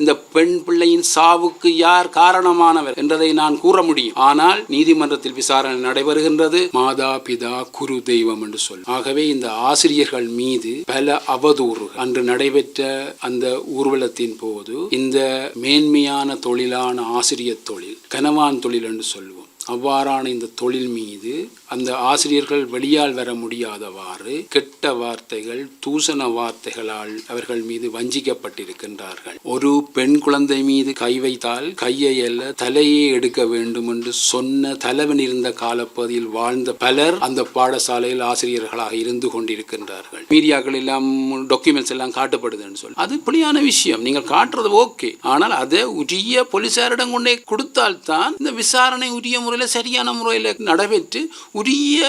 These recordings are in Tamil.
இந்த பெண் பிள்ளையின் சாவுக்கு யார் காரணமானவர் என்றதை நான் கூற முடியும். ஆனால் நீதிமன்றத்தில் விசாரணை நடைபெறுகின்றது. மாதா பிதா குரு தெய்வம் என்று சொல். ஆகவே இந்த ஆசிரியர்கள் மீது பல அவதூறு அன்று நடைபெற்ற அந்த ஊர்வலத்தின் போது இந்த மேன்மையான தொழிலான ஆசிரியர் தொழில் கனவான் தொழில் என்று சொல்லுவோம் அவ்வாறான இந்த தொழில் மீது அந்த ஆசிரியர்கள் வெளியால் வர முடியாதவாறு கெட்ட வார்த்தைகள் தூசண வார்த்தைகளால் அவர்கள் மீது வஞ்சிக்கப்பட்டிருக்கின்றார்கள். ஒரு பெண் குழந்தை மீது கை வைத்தால் கையை அல்ல தலையே எடுக்க வேண்டும் என்று சொன்ன தலைவன் இருந்த காலப்பகுதியில் வாழ்ந்த பலர் அந்த பாடசாலையில் ஆசிரியர்களாக இருந்து கொண்டிருக்கின்றார்கள். மீடியாக்கள் எல்லாம் டாக்குமெண்ட்ஸ் எல்லாம் காட்டப்படுதுன்னு சொல்லி. அது புலியான விஷயம். நீங்கள் காட்டுறது ஓகே ஆனால் அதை உரிய போலீசாரிடம் கொண்டே கொடுத்தால்தான் இந்த விசாரணை உரிய முறையில் சரியான முறையில் நடைபெற்று உரிய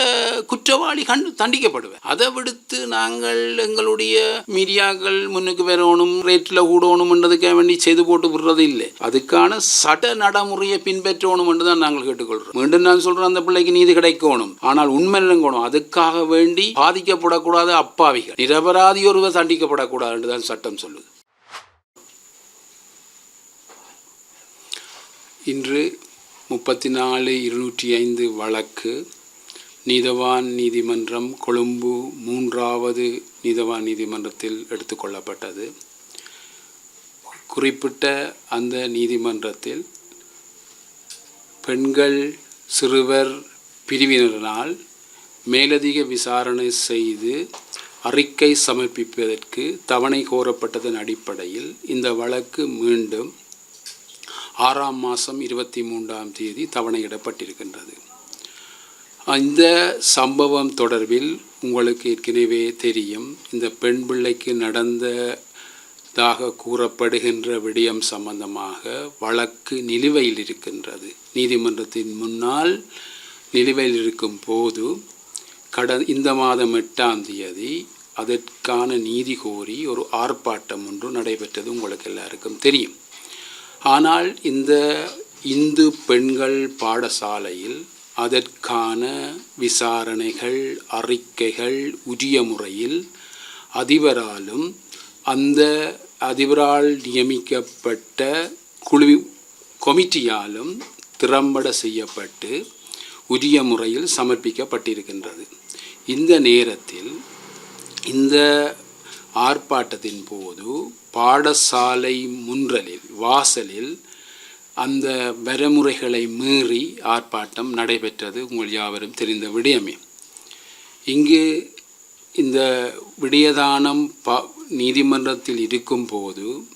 குற்றவாளி கண்டு தண்டிக்கப்படுவேன். அதை விடுத்து நாங்கள் எங்களுடைய மீடியாக்கள் முன்னுக்கு வரணும் ரேட்டில் கூடணும்ன்றதுக்காக வேண்டி செய்து போட்டு விடுறது இல்லை. அதுக்கான சட்ட நடைமுறையை பின்பற்றணும் என்று தான் நாங்கள் கேட்டுக்கொள்கிறோம். மீண்டும் நான் சொல்றேன் அந்த பிள்ளைக்கு நீதி கிடைக்கணும். ஆனால் உண்மை நிலங்கணும். அதுக்காக வேண்டி பாதிக்கப்படக்கூடாத அப்பாவிகள். நிரபராதி ஒருவர் தண்டிக்கப்படக்கூடாது என்று தான் சட்டம் சொல்லுது. இன்று முப்பத்தி நாலு இருநூற்றி ஐந்து வழக்கு நீதவான் நீதிமன்றம் கொழும்பு மூன்றாவது நீதவான் நீதிமன்றத்தில் எடுத்துக்கொள்ளப்பட்டது குறிப்பிட்ட அந்த நீதிமன்றத்தில் பெண்கள் சிறுவர் பிரிவினரினால் மேலதிக விசாரணை செய்து அறிக்கை சமர்ப்பிப்பதற்கு தவணை கோரப்பட்டதன் அடிப்படையில் இந்த வழக்கு மீண்டும் ஆறாம் மாதம் இருபத்தி மூன்றாம் தேதி தவணையிடப்பட்டிருக்கின்றது. அந்த சம்பவம் தொடர்பில் உங்களுக்கு ஏற்கனவே தெரியும். இந்த பெண் பிள்ளைக்கு நடந்ததாக கூறப்படுகின்ற விடயம் சம்பந்தமாக வழக்கு நிலுவையில் இருக்கின்றது. நீதிமன்றத்தின் முன்னால் நிலுவையில் இருக்கும் போது கட இந்த மாதம் எட்டாம் தேதி அதற்கான நீதி கோரி ஒரு ஆர்ப்பாட்டம் ஒன்று நடைபெற்றது உங்களுக்கு எல்லாருக்கும் தெரியும். ஆனால் இந்த இந்து பெண்கள் பாடசாலையில் அதற்கான விசாரணைகள் அறிக்கைகள் உரிய முறையில் அதிபராலும் அந்த அதிபரால் நியமிக்கப்பட்ட குழு கொமிட்டியாலும் திறம்பட செய்யப்பட்டு உரிய முறையில் சமர்ப்பிக்கப்பட்டிருக்கின்றது. இந்த நேரத்தில் இந்த ஆர்ப்பாட்டத்தின் போது பாடசாலை முன்றலில் வாசலில் அந்த வரைமுறைகளை மீறி ஆர்ப்பாட்டம் நடைபெற்றது உங்கள் யாவரும் தெரிந்த விடயமே. இங்கு இந்த விடயதானம் பா நீதிமன்றத்தில் இருக்கும்போது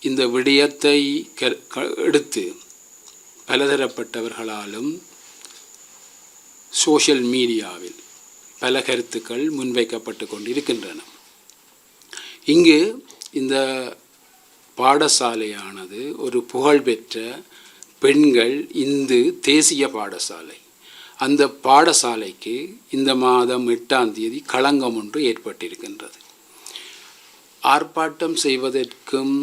இந்த விடயத்தை க- க- எடுத்து பலதரப்பட்டவர்களாலும் சோஷியல் மீடியாவில் பல கருத்துக்கள் முன்வைக்கப்பட்டு கொண்டிருக்கின்றன. இங்கு இந்த பாடசாலையானது ஒரு புகழ்பெற்ற பெண்கள் இந்து தேசிய பாடசாலை. அந்த பாடசாலைக்கு இந்த மாதம் எட்டாம் தேதி களங்கம் ஒன்று ஏற்பட்டிருக்கின்றது. ஆர்ப்பாட்டம் செய்வதற்கும்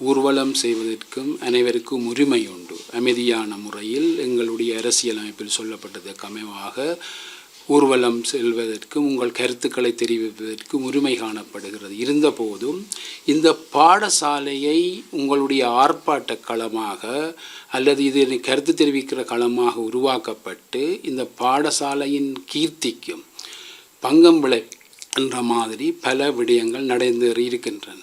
ஊர்வலம் செய்வதற்கும் அனைவருக்கும் உரிமை உண்டு. அமைதியான முறையில் எங்களுடைய அரசியலமைப்பில் சொல்லப்பட்டதற்கு அமைவாக ஊர்வலம் செல்வதற்கும் உங்கள் கருத்துக்களை தெரிவிப்பதற்கும் உரிமை காணப்படுகிறது. இருந்தபோதும் இந்த பாடசாலையை உங்களுடைய ஆர்ப்பாட்ட களமாக அல்லது இது கருத்து தெரிவிக்கிற களமாக உருவாக்கப்பட்டு இந்த பாடசாலையின் கீர்த்திக்கும் பங்கம் விளை என்ற மாதிரி பல விடயங்கள் நடந்து இருக்கின்றன.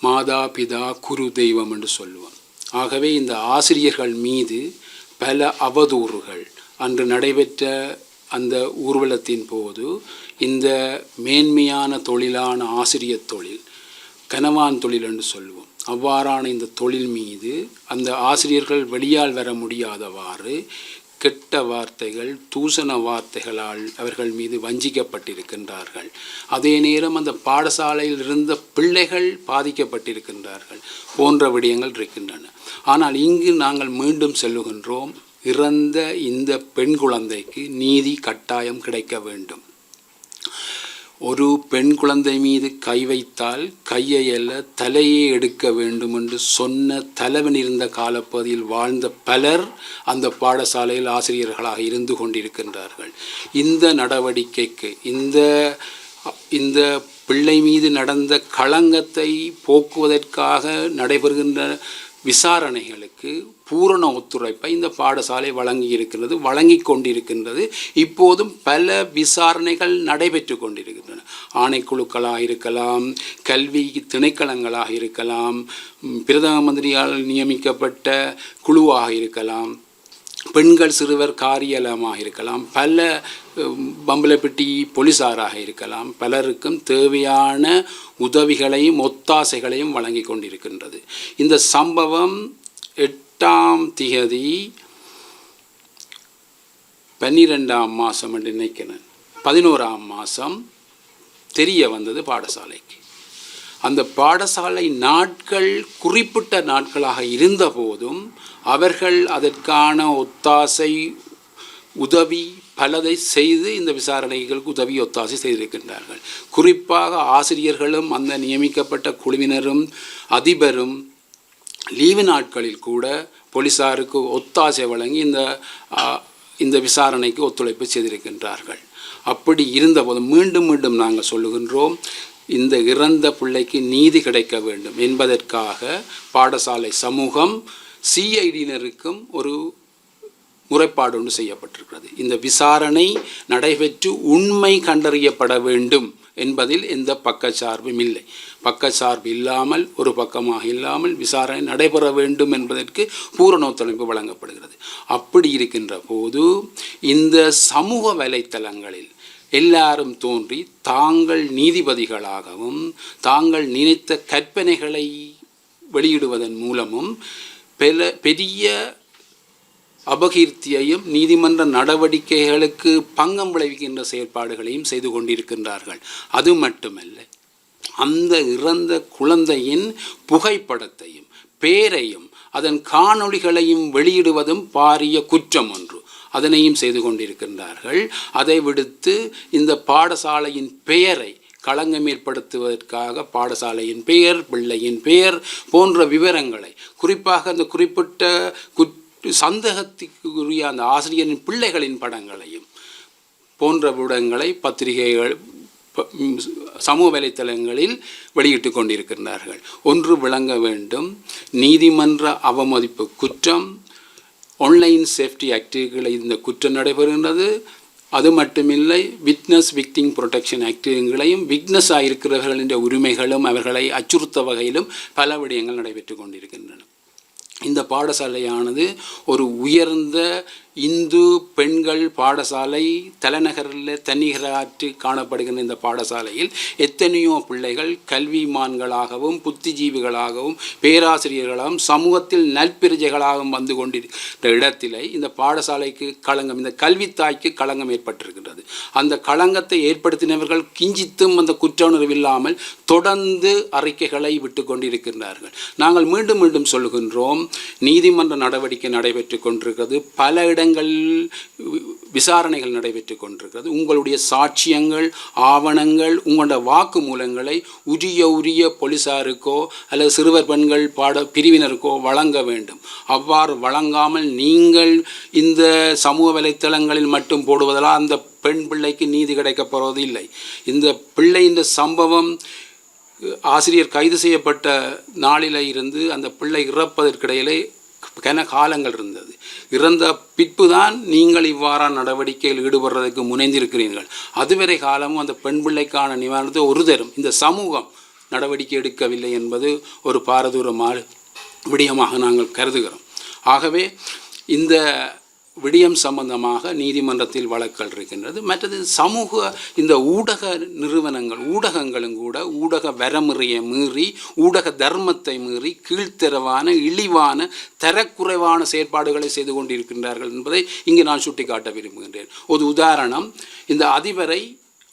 மாதா பிதா குரு தெய்வம் என்று சொல்லுவோம். ஆகவே இந்த ஆசிரியர்கள் மீது பல அவதூறுகள் அன்று நடைபெற்ற அந்த ஊர்வலத்தின் போது இந்த மேன்மையான தொழிலான ஆசிரியர் தொழில் கனவான் தொழில் என்று சொல்லுவோம் அவ்வாறான இந்த தொழில் மீது அந்த ஆசிரியர்கள் வெளியால் வர முடியாதவாறு கெட்ட வார்த்தைகள் தூசண வார்த்தைகளால் அவர்கள் மீது வஞ்சிக்கப்பட்டிருக்கின்றார்கள். அதே நேரம் அந்த பாடசாலையில் இருந்த பிள்ளைகள் பாதிக்கப்பட்டிருக்கின்றார்கள் போன்ற விடயங்கள் இருக்கின்றன. ஆனால் இங்கு நாங்கள் மீண்டும் செல்லுகின்றோம். இறந்த இந்த பெண் குழந்தைக்கு நீதி கட்டாயம் கிடைக்க வேண்டும். ஒரு பெண் குழந்தை மீது கை வைத்தால் கையை அல்ல தலையே எடுக்க வேண்டும் என்று சொன்ன தலைவன் இருந்த காலப்பகுதியில் வாழ்ந்த பலர் அந்த பாடசாலையில் ஆசிரியர்களாக இருந்து கொண்டிருக்கின்றார்கள். இந்த நடவடிக்கைக்கு இந்த இந்த பிள்ளை மீது நடந்த களங்கத்தை போக்குவதற்காக நடைபெறுகின்ற விசாரணைகளுக்கு பூரண ஒத்துழைப்பை இந்த பாடசாலை வழங்கி இருக்கிறது வழங்கி கொண்டிருக்கின்றது. இப்போதும் பல விசாரணைகள் நடைபெற்று கொண்டிருக்கின்றன. ஆணைக்குழுக்களாக இருக்கலாம் கல்வி திணைக்களங்களாக இருக்கலாம் பிரதம மந்திரியால் நியமிக்கப்பட்ட குழுவாக இருக்கலாம். பெண்கள் சிறுவர் காரியலமாக இருக்கலாம் பல உம், போலீஸாராக போலீசாராக இருக்கலாம் பலருக்கும் தேவையான உதவிகளையும் ஒத்தாசைகளையும் வழங்கி கொண்டிருக்கின்றது. இந்த சம்பவம் எட்டாம் திகதி பன்னிரெண்டாம் மாதம் என்று நினைக்கிறேன். பதினோராம் மாதம் தெரிய வந்தது பாடசாலைக்கு. அந்த பாடசாலை நாட்கள் குறிப்பிட்ட நாட்களாக இருந்தபோதும் அவர்கள் அதற்கான ஒத்தாசை உதவி பலதை செய்து இந்த விசாரணைகளுக்கு உதவி ஒத்தாசை செய்திருக்கின்றார்கள். குறிப்பாக ஆசிரியர்களும் அந்த நியமிக்கப்பட்ட குழுவினரும் அதிபரும் லீவு நாட்களில் கூட போலீசாருக்கு ஒத்தாசை வழங்கி இந்த இந்த விசாரணைக்கு ஒத்துழைப்பு செய்திருக்கின்றார்கள். அப்படி இருந்தபோது மீண்டும் மீண்டும் நாங்கள் சொல்லுகின்றோம் இந்த இறந்த பிள்ளைக்கு நீதி கிடைக்க வேண்டும் என்பதற்காக பாடசாலை சமூகம் சிஐடியினருக்கும் ஒரு முறைப்பாடு ஒன்று செய்யப்பட்டிருக்கிறது. இந்த விசாரணை நடைபெற்று உண்மை கண்டறியப்பட வேண்டும் என்பதில் எந்த பக்கச்சார்பும் இல்லை. பக்கச்சார்பு இல்லாமல் ஒரு பக்கமாக இல்லாமல் விசாரணை நடைபெற வேண்டும் என்பதற்கு பூரண ஒத்துழைப்பு வழங்கப்படுகிறது. அப்படி இருக்கின்ற போது இந்த சமூக வலைத்தளங்களில் எல்லாரும் தோன்றி தாங்கள் நீதிபதிகளாகவும் தாங்கள் நினைத்த கற்பனைகளை வெளியிடுவதன் மூலமும் பெல பெரிய அபகீர்த்தியையும் நீதிமன்ற நடவடிக்கைகளுக்கு பங்கம் விளைவிக்கின்ற செயற்பாடுகளையும் செய்து கொண்டிருக்கின்றார்கள். அது மட்டுமல்ல அந்த இறந்த குழந்தையின் புகைப்படத்தையும் பேரையும் அதன் காணொளிகளையும் வெளியிடுவதும் பாரிய குற்றம் ஒன்று. அதனையும் செய்து கொண்டிருக்கின்றார்கள். அதை விடுத்து இந்த பாடசாலையின் பெயரை களங்கம் ஏற்படுத்துவதற்காக பாடசாலையின் பெயர் பிள்ளையின் பெயர் போன்ற விவரங்களை குறிப்பாக அந்த குறிப்பிட்ட குற்ற சந்தேகத்துக்குரிய அந்த ஆசிரியரின் பிள்ளைகளின் படங்களையும் போன்ற விடங்களை பத்திரிகைகள் சமூக வலைத்தளங்களில் வெளியிட்டு கொண்டிருக்கின்றார்கள். ஒன்று விளங்க வேண்டும். நீதிமன்ற அவமதிப்பு குற்றம் ஆன்லைன் சேஃப்டி ஆக்டுகளை இந்த குற்றம் நடைபெறுகின்றது. அது மட்டுமில்லை விட்னஸ் விக்டிங் ப்ரொடெக்ஷன் ஆக்டுகளையும் விக்னஸ் ஆகிருக்கிறவர்களின் உரிமைகளும் அவர்களை அச்சுறுத்த வகையிலும் பல விடயங்கள் நடைபெற்று கொண்டிருக்கின்றன. இந்த பாடசாலையானது ஒரு உயர்ந்த இந்து பெண்கள் பாடசாலை தலைநகரில் தன்னிகராற்று காணப்படுகின்ற இந்த பாடசாலையில் எத்தனையோ பிள்ளைகள் கல்விமான்களாகவும் புத்திஜீவிகளாகவும் பேராசிரியர்களாகவும் சமூகத்தில் நற்பிரஜைகளாகவும் வந்து கொண்டிருக்கிற இடத்திலே இந்த பாடசாலைக்கு களங்கம் இந்த கல்வித்தாய்க்கு களங்கம் ஏற்பட்டிருக்கின்றது. அந்த களங்கத்தை ஏற்படுத்தினவர்கள் கிஞ்சித்தும் அந்த குற்ற உணர்வு இல்லாமல் தொடர்ந்து அறிக்கைகளை விட்டு கொண்டிருக்கின்றார்கள். நாங்கள் மீண்டும் மீண்டும் சொல்லுகின்றோம் நீதிமன்ற நடவடிக்கை நடைபெற்று கொண்டிருக்கிறது. பல இடங்களில் விசாரணைகள் நடைபெற்று கொண்டிருக்கிறது. உங்களுடைய சாட்சியங்கள் ஆவணங்கள் உங்களோட வாக்குமூலங்களை உரிய உரிய போலீசாருக்கோ அல்லது சிறுவர் பெண்கள் பாட பிரிவினருக்கோ வழங்க வேண்டும். அவ்வாறு வழங்காமல் நீங்கள் இந்த சமூக வலைத்தளங்களில் மட்டும் போடுவதால் அந்த பெண் பிள்ளைக்கு நீதி கிடைக்கப் போவது இல்லை. இந்த பிள்ளை இந்த சம்பவம் ஆசிரியர் கைது செய்யப்பட்ட நாளில இருந்து அந்த பிள்ளை இறப்பதற்கிடையிலே கன காலங்கள் இருந்தது. இறந்த பிற்புதான் நீங்கள் இவ்வாறான நடவடிக்கையில் ஈடுபடுறதுக்கு முனைந்திருக்கிறீர்கள். அதுவரை காலமும் அந்த பெண் பிள்ளைக்கான நிவாரணத்தை ஒரு தரும். இந்த சமூகம் நடவடிக்கை எடுக்கவில்லை என்பது ஒரு பாரதூரமான விடயமாக நாங்கள் கருதுகிறோம். ஆகவே இந்த விடயம் சம்பந்தமாக நீதிமன்றத்தில் வழக்கல் இருக்கின்றது. மற்றது சமூக இந்த ஊடக நிறுவனங்கள் ஊடகங்களும் கூட ஊடக வரமுறையை மீறி ஊடக தர்மத்தை மீறி கீழ்த்தரவான இழிவான தரக்குறைவான செயற்பாடுகளை செய்து கொண்டிருக்கின்றார்கள் என்பதை இங்கு நான் சுட்டிக்காட்ட விரும்புகின்றேன். ஒரு உதாரணம் இந்த அதிபரை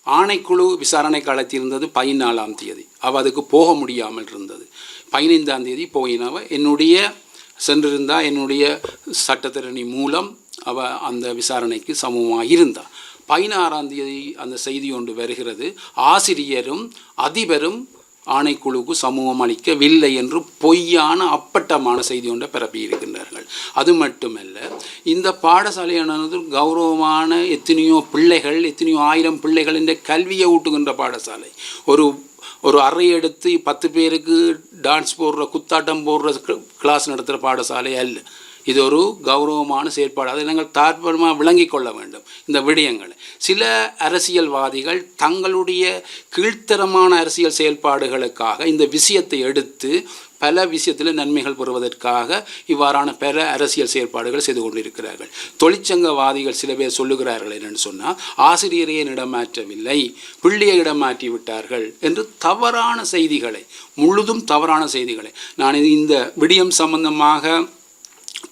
ஆணைக்குழு விசாரணைக்கு அழைத்திருந்தது பதினாலாம் தேதி. அவ அதுக்கு போக முடியாமல் இருந்தது. பதினைந்தாம் தேதி போயினவ. என்னுடைய சென்றிருந்தால் என்னுடைய சட்டத்திரணி மூலம் அவ அந்த விசாரணைக்கு சமமாக இருந்தாள் பதினாறாம் தேதி அந்த செய்தி ஒன்று வருகிறது. ஆசிரியரும் அதிபரும் ஆணைக்குழுவுக்கு சமூகம் அளிக்கவில்லை என்று பொய்யான அப்பட்டமான செய்தி ஒன்றை பரப்பி இருக்கின்றார்கள். அது மட்டுமல்ல இந்த பாடசாலையானது கௌரவமான எத்தனையோ பிள்ளைகள் எத்தனையோ ஆயிரம் பிள்ளைகள் இந்த கல்வியை ஊட்டுகின்ற பாடசாலை. ஒரு ஒரு அறை எடுத்து பத்து பேருக்கு டான்ஸ் போடுற குத்தாட்டம் போடுற கிளாஸ் நடத்துகிற பாடசாலை அல்ல. இது ஒரு கௌரவமான செயற்பாடு. அதை நாங்கள் தாற்பமாக விளங்கி கொள்ள வேண்டும் இந்த விடயங்கள். சில அரசியல்வாதிகள் தங்களுடைய கீழ்த்தரமான அரசியல் செயல்பாடுகளுக்காக இந்த விஷயத்தை எடுத்து பல விஷயத்தில் நன்மைகள் பெறுவதற்காக இவ்வாறான பல அரசியல் செயற்பாடுகள் செய்து கொண்டிருக்கிறார்கள். தொழிற்சங்கவாதிகள் சில பேர் சொல்லுகிறார்கள் என்னென்னு சொன்னால் ஆசிரியரையே இடமாற்றவில்லை பிள்ளையை இடமாற்றி விட்டார்கள் என்று தவறான செய்திகளை முழுதும் தவறான செய்திகளை. நான் இந்த விடியம் சம்பந்தமாக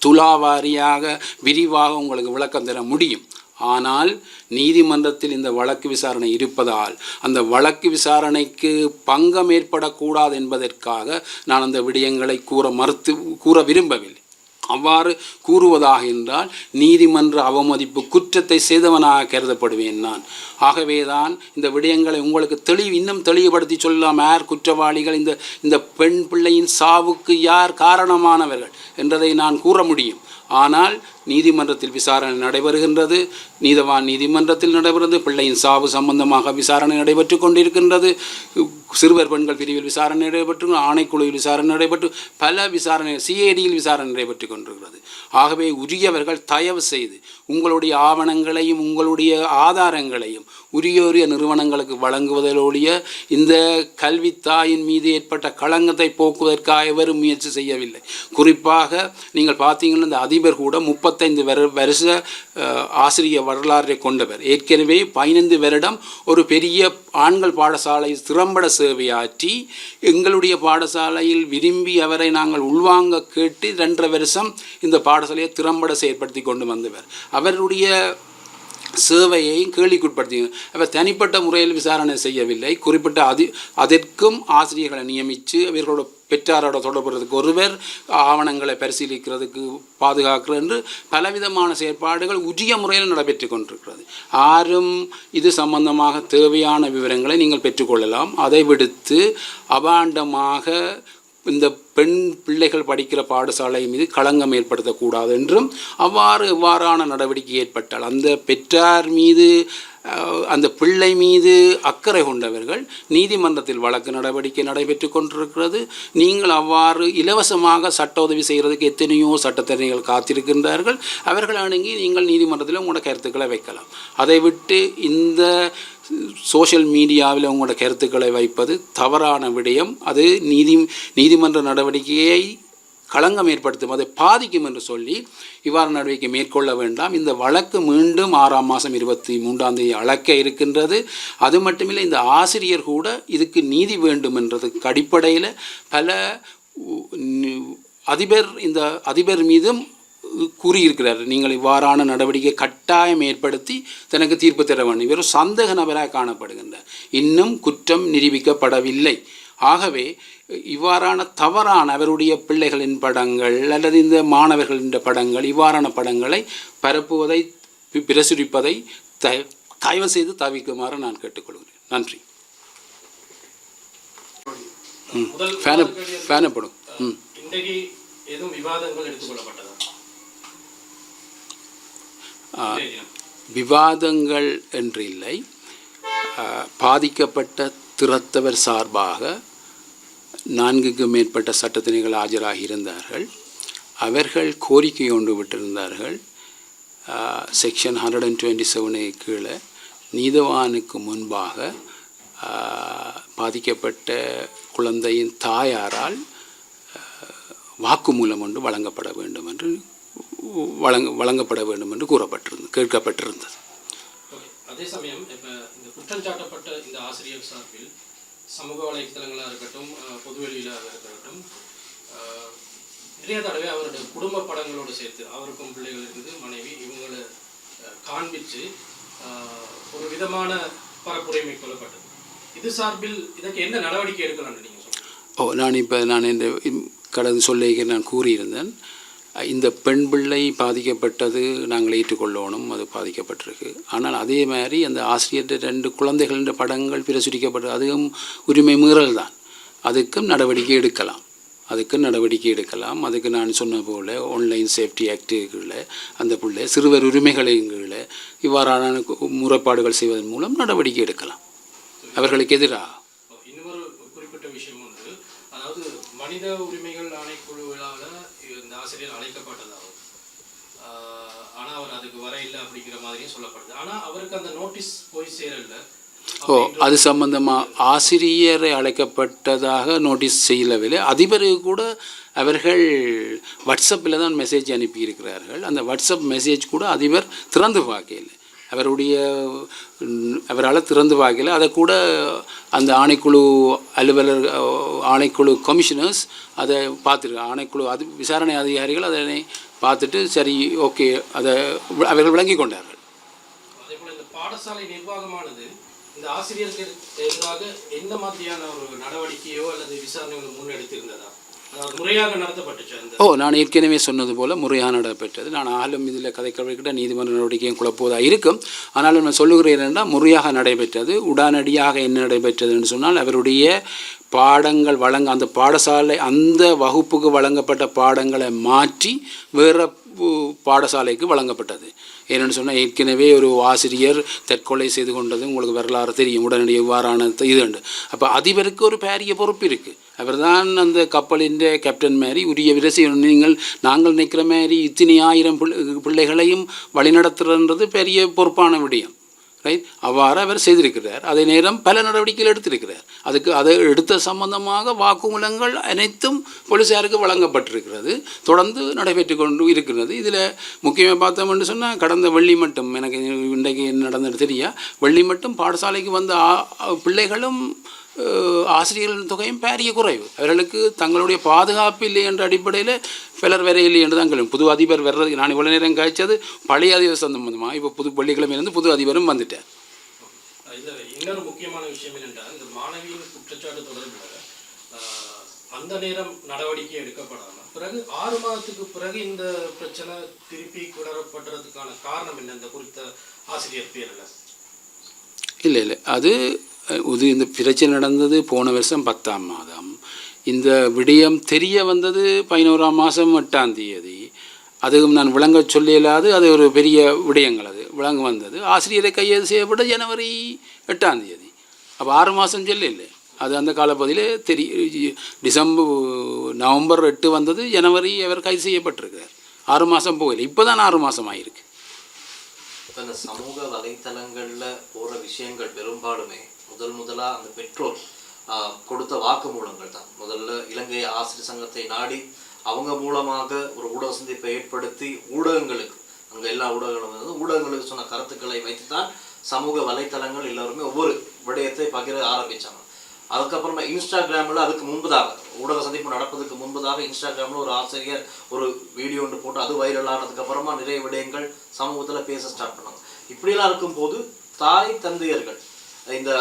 துலாவாரியாக விரிவாக உங்களுக்கு விளக்கம் தர முடியும். ஆனால் நீதிமன்றத்தில் இந்த வழக்கு விசாரணை இருப்பதால் அந்த வழக்கு விசாரணைக்கு பங்கம் ஏற்படக்கூடாது என்பதற்காக நான் அந்த விடயங்களை கூற மறுத்து கூற விரும்பவில்லை. அவ்வாறு கூறுவதாக என்றால் நீதிமன்ற அவமதிப்பு குற்றத்தை செய்தவனாக கருதப்படுவேன் நான். ஆகவேதான் இந்த விடயங்களை உங்களுக்கு தெளிவு இன்னும் தெளிவுபடுத்தி சொல்லலாம். யார் குற்றவாளிகள்? இந்த இந்த பெண் பிள்ளையின் சாவுக்கு யார் காரணமானவர்கள்? என்றதை நான் கூற முடியும். ஆனால் நீதிமன்றத்தில் விசாரணை நடைபெறுகின்றது. நீதவான் நீதிமன்றத்தில் நடைபெறுகிறது. பிள்ளையின் சாவு சம்பந்தமாக விசாரணை நடைபெற்று கொண்டிருக்கின்றது. சிறுவர் பெண்கள் பிரிவில் விசாரணை நடைபெற்று ஆணைக்குழுவில் விசாரணை நடைபெற்று பல விசாரணை சிஐடியில் விசாரணை நடைபெற்று கொண்டிருக்கிறது. ஆகவே உரியவர்கள் தயவு செய்து உங்களுடைய ஆவணங்களையும் உங்களுடைய ஆதாரங்களையும் உரிய நிறுவனங்களுக்கு வழங்குவதோடைய இந்த கல்வித்தாயின் மீது ஏற்பட்ட களங்கத்தை போக்குவதற்காக எவரும் முயற்சி செய்யவில்லை. குறிப்பாக நீங்கள் பார்த்தீங்கன்னா இந்த அதிபர் கூட முப்பத்தைந்து வரு வருஷ ஆசிரியர் ஆசிரிய வரலாறை கொண்டவர். ஏற்கனவே பதினைந்து வருடம் ஒரு பெரிய ஆண்கள் பாடசாலை திறம்பட சேவையாற்றி எங்களுடைய பாடசாலையில் விரும்பி அவரை நாங்கள் உள்வாங்க கேட்டு ரெண்டரை வருஷம் இந்த பாடசாலையை திறம்பட செயற்படுத்தி கொண்டு வந்தவர். அவருடைய சேவையை கேள்விக்குட்படுத்தியும். அப்போ தனிப்பட்ட முறையில் விசாரணை செய்யவில்லை. குறிப்பிட்ட அதி அதற்கும் ஆசிரியர்களை நியமித்து இவர்களோட பெற்றாரோட தொடர்புறதுக்கு ஒருவர் ஆவணங்களை பரிசீலிக்கிறதுக்கு பாதுகாக்கிறது என்று பலவிதமான செயற்பாடுகள் உரிய முறையில் நடைபெற்று கொண்டிருக்கிறது. யாரும் இது சம்பந்தமாக தேவையான விவரங்களை நீங்கள் பெற்றுக்கொள்ளலாம் அதை விடுத்து அபாண்டமாக இந்த பெண் பிள்ளைகள் படிக்கிற பாடசாலை மீது களங்கம் ஏற்படுத்தக்கூடாது என்றும் அவ்வாறு இவ்வாறான நடவடிக்கை ஏற்பட்டால் அந்த பெற்றார் மீது அந்த பிள்ளை மீது அக்கறை கொண்டவர்கள் நீதிமன்றத்தில் வழக்கு நடவடிக்கை நடைபெற்று கொண்டிருக்கிறது. நீங்கள் அவ்வாறு இலவசமாக சட்ட உதவி செய்கிறதுக்கு எத்தனையோ சட்டத்தரணிகள் காத்திருக்கின்றார்கள். அவர்கள் அணுகி நீங்கள் நீதிமன்றத்தில் உங்களோட கருத்துக்களை வைக்கலாம். அதை விட்டு இந்த சோஷியல் மீடியாவில் உங்களோட கருத்துக்களை வைப்பது தவறான விடயம். அது நீதி நீதிமன்ற நடவடிக்கையை களங்கம் ஏற்படுத்தும். அதை பாதிக்கும் என்று சொல்லி இவ்வாறு நடவடிக்கை மேற்கொள்ள வேண்டாம். இந்த வழக்கு மீண்டும் ஆறாம் மாதம் இருபத்தி மூன்றாம் தேதி அழைக்க இருக்கின்றது. அது மட்டுமில்லை இந்த ஆசிரியர் கூட இதுக்கு நீதி வேண்டும் என்றதுக்கு அடிப்படையில் பல அதிபர் இந்த அதிபர் மீதும் கூறியிருக்கிறார். நீங்கள் இவ்வாறான நடவடிக்கை கட்டாயம் ஏற்படுத்தி தனக்கு தீர்ப்பு தர வேண்டும். வெறும் சந்தேக நபராக காணப்படுகின்றார். இன்னும் குற்றம் நிரூபிக்கப்படவில்லை. ஆகவே இவ்வாறான தவறான அவருடைய பிள்ளைகளின் படங்கள் அல்லது இந்த மாணவர்களின் படங்கள் இவ்வாறான படங்களை பரப்புவதை பிரசுரிப்பதை த தயவு செய்து தவிர்க்குமாறு நான் கேட்டுக்கொள்கிறேன். நன்றி. ம் முதல் ஃபேனை முதல் கேள்வி வந்து, ஃபேனை போடும் ம் எதுவும் விவாதங்கள் எடுத்துக்கொள்ளப்பட்டதா. விவாதங்கள் என்று இல்லை. பாதிக்கப்பட்ட திறத்தவர் சார்பாக நான்குக்கு மேற்பட்ட சட்டத்தினைகள் ஆஜராகி இருந்தார்கள். அவர்கள் கோரிக்கை ஒன்று விட்டிருந்தார்கள். Section hundred and twenty seven கீழே நீதவானுக்கு முன்பாக பாதிக்கப்பட்ட குழந்தையின் தாயாரால் வாக்குமூலம் ஒன்று வழங்கப்பட வேண்டும் என்று வழங்க வழங்கப்பட வேண்டும் என்று கூறப்பட்டிருந்தது கேட்கப்பட்டிருந்தது. அதே சமயம் இப்போ இந்த குற்றம் சாட்டப்பட்ட இந்த ஆசிரியர் சார்பில் சமூக வலைத்தளங்களாக இருக்கட்டும் பொதுவெளியிலாக இருக்கட்டும் நிறைய தடவை அவருடைய குடும்ப படங்களோடு சேர்த்து அவருக்கும் பிள்ளைகள் இருக்குது மனைவி இவங்களை காண்பித்து காண்பிச்சு ஒரு விதமான பரப்புரை மேற்கொள்ளப்பட்டது இது சார்பில் இதற்கு என்ன நடவடிக்கை எடுக்கலாம்னு நீங்கள் ஓ நான் இப்போ நான் இந்த இம்- கடந்த சொல்லிக்க நான் கூறியிருந்தேன். இந்த பெண் பிள்ளை பாதிக்கப்பட்டது நாங்கள் ஏற்றுக்கொள்ளணும் அது பாதிக்கப்பட்டிருக்கு. ஆனால் அதே மாதிரி அந்த ஆசிரியர் ரெண்டு குழந்தைகளின் படங்கள் பிரசுரிக்கப்பட்டது அதுவும் உரிமை மீறல் தான். அதுக்கும் நடவடிக்கை எடுக்கலாம். அதுக்கு நடவடிக்கை எடுக்கலாம். அதுக்கு நான் சொன்ன போல் ஆன்லைன் சேஃப்டி ஆக்டுகளில் அந்த பிள்ளை சிறுவர் உரிமைகளில் இவ்வாறான முறைப்பாடுகள் செய்வதன் மூலம் நடவடிக்கை எடுக்கலாம். அவர்களுக்கு எதிராக இன்னொரு குறிப்பிட்ட விஷயம் அதாவது மனித உரிமைகள் ஆணைக்குழு ஆசிரியர் அழைக்கப்பட்டதாகும். ஆஹ் ஆனா அவர் அதுக்கு வர இல்லை அப்படிங்கிற மாதிரியும் சொல்லப்படுது. ஆனா அவருக்கு அந்த நோட்டீஸ் போய் சேரல. ஓ அது சம்பந்தமாக ஆசிரியரை அழைக்கப்பட்டதாக நோட்டீஸ் செய்யவில்லை. அதிபருக்கு கூட அவர்கள் வாட்ஸ்அப்பில் தான் மெசேஜ் அனுப்பியிருக்கிறார்கள். அந்த வாட்ஸ்அப் மெசேஜ் கூட அதிபர் திறந்து பார்க்கல அவருடைய அவரால் திறந்து பார்க்கல. அதை கூட அந்த ஆணைக்குழு அலுவலர் ஆணைக்குழு கமிஷனர்ஸ் அதை பார்த்துருக்காங்க. ஆணைக்குழு அது விசாரணை அதிகாரிகள் அதனை பார்த்துட்டு சரி ஓகே அதை அவர்கள் விளங்கி கொண்டார்கள். பாடசாலை நிர்வாகமானது இந்த ஆசிரியர்களுக்கு எதிராக எந்த மாதிரியான ஒரு நடவடிக்கையோ அல்லது விசாரணைகளோ முன்னெடுத்திருந்ததா? ஓ நான் ஏற்கனவே சொன்னது போல முறையாக நடைபெற்றது நான் ஆளும் இதில் கதைக்கவிக்கிட்ட நீதிமன்ற நடவடிக்கையும் குழப்புவதாக இருக்கும். ஆனாலும் நான் சொல்லுகிறேன் என்றால் முறையாக நடைபெற்றது. உடனடியாக என்ன நடைபெற்றது என்று சொன்னால் அவருடைய பாடங்கள் வழங்க அந்த பாடசாலை அந்த வகுப்புக்கு வழங்கப்பட்ட பாடங்களை மாற்றி வேறு பாடசாலைக்கு வழங்கப்பட்டது. ஏன்னு சொன்னால் ஏற்கனவே ஒரு ஆசிரியர் தற்கொலை செய்து கொண்டது உங்களுக்கு வரலாறு தெரியும். உடனடி இவ்வாறான இது உண்டு. அப்போ அதிபருக்கு ஒரு பாரிய பொறுப்பு இருக்குது அவர்தான் அந்த கப்பலின் கேப்டன் மாதிரி உரிய விரசி நீங்கள் நாங்கள் நிற்கிற மாதிரி இத்தனை ஆயிரம் பிள்ளை பிள்ளைகளையும் வழிநடத்துறன்றது பெரிய பொறுப்பான விடயம். ரைட் அவ்வாறு அவர் செய்திருக்கிறார். அதே நேரம் பல நடவடிக்கைகள் எடுத்திருக்கிறார். அதுக்கு அதை எடுத்த சம்பந்தமாக வாக்குமூலங்கள் அனைத்தும் போலீஸாருக்கு வழங்கப்பட்டிருக்கிறது. தொடர்ந்து நடைபெற்று கொண்டு இருக்கிறது. இதில் முக்கியமாக என்று சொன்னால் கடந்த வெள்ளி மட்டும் எனக்கு இன்றைக்கு நடந்தது தெரியா? வெள்ளி மட்டும் பாடசாலைக்கு வந்த பிள்ளைகளும் ஆசிரியர்களின் தொகையும் பாரிய குறைவு அவர்களுக்கு தங்களுடைய பாதுகாப்பு இல்லை என்ற அடிப்படையில் பலர் வேற இல்லை என்று தான் கேள்வி புது அதிபர் வர்றதுக்கு நான் இவ்வளோ நேரம் கழிச்சது பழைய அதிபர் சம்பந்தமாக இப்போ புது பள்ளிக்கிழமையிலேருந்து புது அதிபரும் வந்துட்டார் இன்னொரு முக்கியமான விஷயம் என்னென்றால் இந்த மாணவியின் குற்றச்சாட்டு தொடர்பாக அந்த நேரம் நடவடிக்கை எடுக்கப்படாமல் பிறகு ஆறு மாதத்துக்கு பிறகு இந்த பிரச்சனை திருப்பி குளறப்படுறதுக்கான காரணம் என்ன இந்த குறித்த ஆசிரியர் பேரில் இல்லை இல்லை. அது இது இந்த பிரச்சனை நடந்தது போன வருஷம் பத்தாம் மாதம். இந்த விடயம் தெரிய வந்தது பதினோராம் மாதம் எட்டாம் தேதி. அதுவும் நான் விளங்க சொல்லலாது அது ஒரு பெரிய விடயங்கள் அது. விளங்க வந்தது. ஆசிரியரை கையெழுத்து செய்யப்பட்ட ஜனவரி எட்டாம் தேதி. அப்போ ஆறு மாதம் சொல்லலை இல்லை அது அந்த காலப்பகுதியில் தெரிய டிசம்பர் நவம்பர் எட்டு வந்தது ஜனவரி அவர் கைது செய்யப்பட்டிருக்கிறார். ஆறு மாதம் போகல. இப்போ தான் ஆறு மாதம் ஆயிருக்கு. இப்போ இந்த சமூக வலைத்தளங்களில் போகிற விஷயங்கள் பெரும்பாலுமே முதல் முதலாக அந்த பெற்றோர் கொடுத்த வாக்குமூலங்கள் தான். முதல்ல இலங்கை ஆசிரியர் சங்கத்தை நாடி அவங்க மூலமாக ஒரு ஊடக சந்திப்பை ஏற்படுத்தி ஊடகங்களுக்கு அங்கே எல்லா ஊடகங்களும் வந்து ஊடகங்களுக்கு சொன்ன கருத்துக்களை வைத்து தான் சமூக வலைத்தளங்கள் எல்லாருமே ஒவ்வொரு விடயத்தை பகிர ஆரம்பித்தாங்க அதுக்கப்புறமா இன்ஸ்டாகிராமில் அதுக்கு முன்பதாக ஊடக சந்திப்பு நடப்பதற்கு முன்பதாக இன்ஸ்டாகிராமில் ஒரு ஆசிரியர் ஒரு வீடியோ ஒன்று போட்டு அது வைரல் ஆனதுக்கப்புறமா நிறைய விடயங்கள் சமூகத்தில் பேச ஸ்டார்ட் பண்ணாங்க. இப்படியெல்லாம் இருக்கும்போது தாய் தந்தையர்கள் இந்த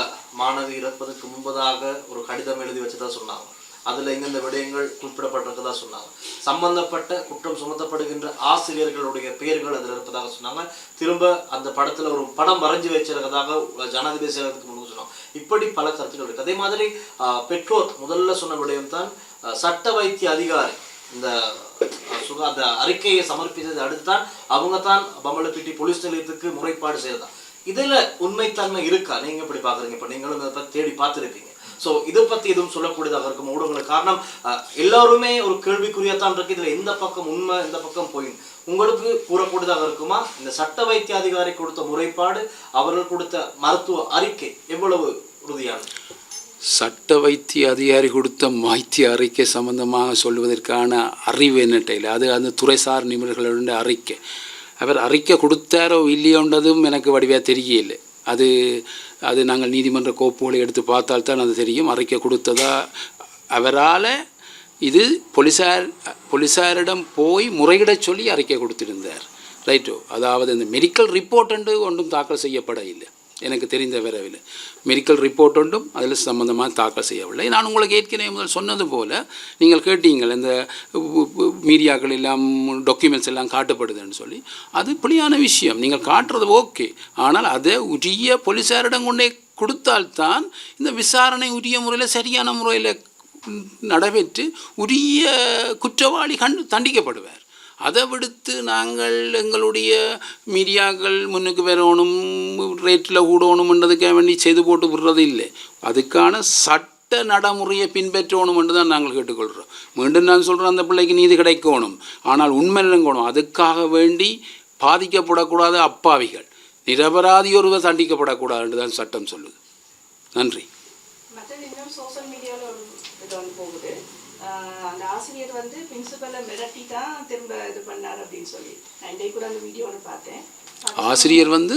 மாணவி இறப்பதற்கு முன்பதாக ஒரு கடிதம் எழுதி வச்சதா சொன்னாங்க. அதில் இந்தந்த விடயங்கள் குறிப்பிடப்பட்டிருக்கதா சொன்னாங்க. சம்பந்தப்பட்ட குற்றம் சுமத்தப்படுகின்ற ஆசிரியர்களுடைய பெயர்கள் அதில் இருப்பதாக சொன்னாங்க. திரும்ப அந்த படத்துல ஒரு படம் வரைஞ்சு வச்சிருக்கதாக ஜனாதிபதி செயலகத்துக்கு முன்பு சொன்னாங்க இப்படி பல கருத்துக்கள் இருக்குது அதே மாதிரி பெற்றோர் முதல்ல சொன்ன விடயம் தான் சட்ட வைத்திய அதிகாரி இந்த சுகா அந்த அறிக்கையை சமர்ப்பித்ததை அடுத்து தான் அவங்க தான் பம்பளப்பிட்டி போலீஸ் நிலையத்துக்கு முறைப்பாடு செய்யறதா இதில் உண்மைத்தன்மை இருக்கா? நீங்கள் எப்படி பார்க்குறீங்க இப்போ நீங்களும் இதை தேடி பார்த்துருப்பீங்க. ஸோ இதை பற்றி எதுவும் சொல்லக்கூடியதாக இருக்கும் ஊடகங்களுக்கு. காரணம் அஹ், எல்லாருமே ஒரு கேள்விக்குரியத்தான் இருக்கு. இதில் எந்த பக்கம் உண்மை எந்த பக்கம் பொய்? உங்களுக்கு கூறக்கூடியதாக இருக்குமா? இந்த சட்ட வைத்திய அதிகாரி கொடுத்த முறைப்பாடு அவர்கள் கொடுத்த மருத்துவ அறிக்கை எவ்வளவு உறுதியானது? சட்ட வைத்திய அதிகாரி கொடுத்த வைத்திய அறிக்கை சம்பந்தமாக சொல்வதற்கான அறிவு என்னட்ட இல்லை. அது அந்த துறைசார் நிபுணர்களுடைய அறிக்கை. அவர் அறிக்கை கொடுத்தாரோ இல்லையோன்றதும் எனக்கு வடிவாக தெரியல அது அது நாங்கள் நீதிமன்ற கோப்புகளை எடுத்து பார்த்தால்தான் அது தெரியும். அறிக்கை கொடுத்ததா அவரால் இது போலீஸார் போலீஸாரிடம் போய் முறையிடச் சொல்லி அறிக்கை கொடுத்திருந்தார். ரைட்டோ? அதாவது இந்த மெடிக்கல் ரிப்போர்ட் என்று ஒன்றும் தாக்கல் செய்யப்பட இல்லை எனக்கு தெரிந்த வரவில். மெடிக்கல் ரிப்போர்ட் ஒன்றும் அதில் சம்மந்தமாக தாக்கல் செய்யவில்லை. நான் உங்களுக்கு ஏற்கனவே முதல் சொன்னது போல் நீங்கள் கேட்டீங்கள் இந்த மீடியாக்கள் எல்லாம் டாக்குமெண்ட்ஸ் எல்லாம் காட்டப்படுதுன்னு சொல்லி. அது புலியான விஷயம். நீங்கள் காட்டுறது ஓகே. ஆனால் அதை உரிய போலீஸாரிடம் கொண்டே கொடுத்தால்தான் இந்த விசாரணை உரிய முறையில் சரியான முறையில் நடைபெற்று உரிய குற்றவாளி கண் தண்டிக்கப்படுவார். அதை விடுத்து நாங்கள் எங்களுடைய மீடியாக்கள் முன்னுக்கு வரணும் ரேட்டில் கூடணும்ன்றதுக்காக வேண்டி செய்து போட்டு விடுறது இல்லை. அதுக்கான சட்ட நடைமுறையை பின்பற்றணும் என்று தான் நாங்கள் கேட்டுக்கொள்கிறோம். மீண்டும் நான் சொல்கிறேன் அந்த பிள்ளைக்கு நீதி கிடைக்கணும். ஆனால் உண்மை நிலங்கணும். அதுக்காக வேண்டி பாதிக்கப்படக்கூடாத அப்பாவிகள். நிரபராதி ஒருவர் தண்டிக்கப்படக்கூடாது என்று தான் சட்டம் சொல்லுது. நன்றி மற்றது இன்னும் சோஷியல் மீடியாவில் ஒரு இது வந்து போகுது ஆஹ் அந்த ஆசிரியர் வந்து பிரின்சிபலை மிரட்டி தான் திரும்ப இது பண்ணார் அப்படின்னு சொல்லி. நான் இன்றைக்கு கூட அந்த வீடியோ ஒன்று பார்த்தேன். ஆசிரியர் வந்து?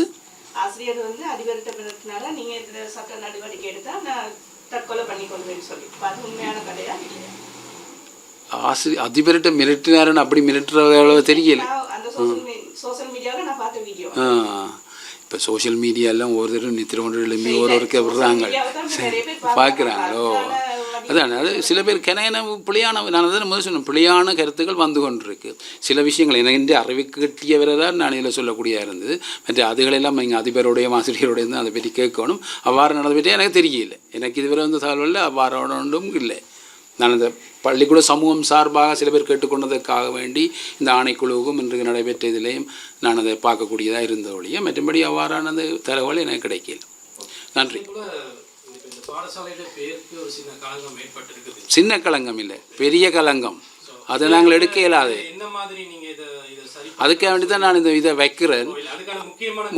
ஆசிரியர் வந்து அதிபர்கிட்ட மிரட்டினால நீங்கள் இந்த சட்ட நடவடிக்கை எடுத்தால் நான் தற்கொலை பண்ணி கொள்வேன்னு சொல்லி அது உண்மையான கதையா? இல்லையா ஆசிரியர் அதிபர்கிட்ட மிரட்டினாருன்னு அப்படி மிரட்டுற தெரியல. Social me. சோஷியல் மீடியாவில் நான் பார்த்த வீடியோ இப்போ சோஷியல் மீடியாலாம் ஒரு தடவை நித்திர ஒன்று எழுப்பி ஒரு ஒருக்க விடுறாங்க. பார்க்குறாங்களோ? அதான் அது சில பேர் கெனையன பிழையான நான் அதான் முதல் சொன்னேன் பிழையான கருத்துக்கள் வந்து கொண்டிருக்கு. சில விஷயங்கள் எனக்கு அறிவுக்கு கட்டியவரை தான் நான் இதில் சொல்லக்கூடியதாக இருந்தது. மற்ற அதுகளெல்லாம் எங்கள் அதிபருடைய ஆசிரியருடைய தான் அதை பற்றி கேட்கணும். அவ்வாறு நடந்த பற்றி எனக்கு தெரியல. எனக்கு இதுவரை வந்து தகவல் அவ்வாறு ஒன்றும் இல்லை. நான் இந்த பள்ளிக்கூட சமூகம் சார்பாக சில பேர் கேட்டுக்கொண்டதற்காக வேண்டி இந்த ஆணைக்குழுவுக்கும் இன்றைக்கு நடைபெற்ற இதிலையும் நான் அதை பார்க்கக்கூடியதாக இருந்த ஒழிய மற்றபடி அவ்வாறான அந்த தகவல் எனக்கு கிடைக்கல. நன்றி. சின்ன களங்கம் இல்லை பெரிய களங்கம் அதை நாங்கள் எடுக்க இயலாது. அதுக்காக வேண்டி தான் நான் இந்த இதை வைக்கிறேன்.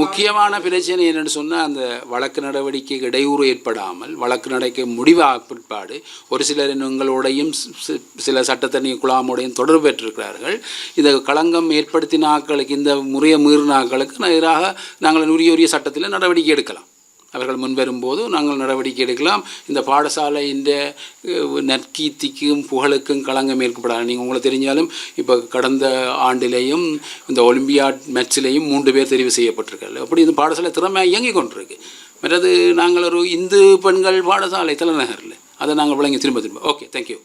முக்கியமான பிரச்சனை என்னன்னு சொன்னால் அந்த வழக்கு நடவடிக்கைக்கு இடையூறு ஏற்படாமல் வழக்கு நடக்க முடிவாக பிற்பாடு ஒரு சிலர் எங்களோடையும் சில சட்டத்தண்ணி குழாமோடையும் தொடர்பு பெற்றிருக்கிறார்கள். இதை களங்கம் ஏற்படுத்தின ஆட்களுக்கு இந்த முறையை மீறின ஆட்களுக்கு எதிராக நாங்கள் உரிய உரிய சட்டத்தில் நடவடிக்கை எடுக்கலாம். அவர்கள் முன்வரும்போது நாங்கள் நடவடிக்கை எடுக்கலாம். இந்த பாடசாலையின் நற்கீர்த்திக்கும் புகழுக்கும் களங்கம் ஏற்படாது. நீங்கள் உங்களுக்கு தெரிஞ்சாலும் இப்போ கடந்த ஆண்டிலேயும் இந்த ஒலிம்பியாட் மேட்சிலேயும் மூன்று பேர் தெரிவு செய்யப்பட்டிருக்கார்கள் அப்படி இந்த பாடசாலை திறமை இயங்கி கொண்டிருக்கு. மற்றது நாங்கள் ஒரு இந்து பெண்கள் பாடசாலை தலைநகரில். அதை நாங்கள் விளங்கி திரும்ப திரும்ப. Okay thank you